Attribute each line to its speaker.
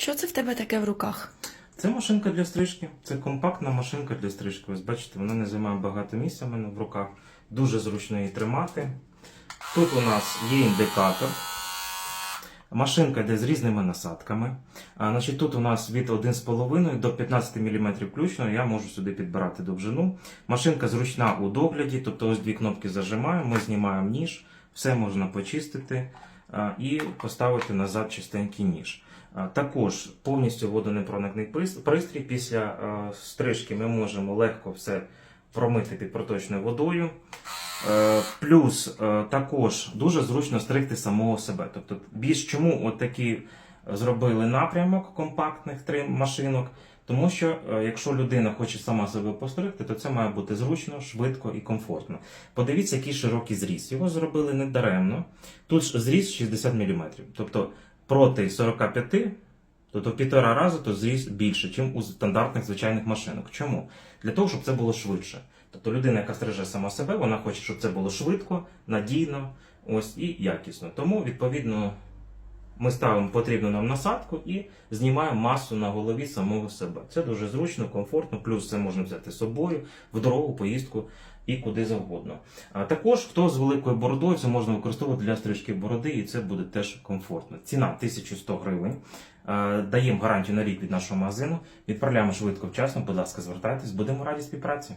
Speaker 1: Що це в тебе таке в руках?
Speaker 2: Це машинка для стрижки. Це компактна машинка для стрижки. Ось бачите, вона не займає багато місця в мене в руках. Дуже зручно її тримати. Тут у нас є індикатор. Машинка йде з різними насадками. А, значить, тут у нас від 1,5 до 15 мм включно. Я можу сюди підбирати довжину. Машинка зручна у догляді, тобто ось дві кнопки зажимаємо, ми знімаємо ніж, все можна почистити і поставити назад чистенький ніж. Також повністю водонепроникний прис- пристрій. Після стрижки ми можемо легко все промити під проточною водою. Е, Плюс е, також дуже зручно стригти самого себе. Тобто, більш чому от такі зробили напрямок компактних три машинок. Тому що е, якщо людина хоче сама себе постригти, то це має бути зручно, швидко і комфортно. Подивіться, який широкий зріз. Його зробили не даремно. Тут зріз 60 мм. Тобто проти 45, тобто півтора рази то зріз більше, ніж у стандартних звичайних машинок. Чому? Для того, щоб це було швидше. Тобто людина, яка стриже сама себе, вона хоче, щоб це було швидко, надійно, ось і якісно. Тому, відповідно, ми ставимо потрібну нам насадку і знімаємо масу на голові самого себе. Це дуже зручно, комфортно, плюс це можна взяти з собою в дорогу, поїздку і куди завгодно. А також хто з великою бородою, це можна використовувати для стрижки бороди, і це буде теж комфортно. Ціна 1100 гривень. Даємо гарантію на рік від нашого магазину. Відправляємо швидко вчасно. Будь ласка, звертайтесь, будемо раді співпраці.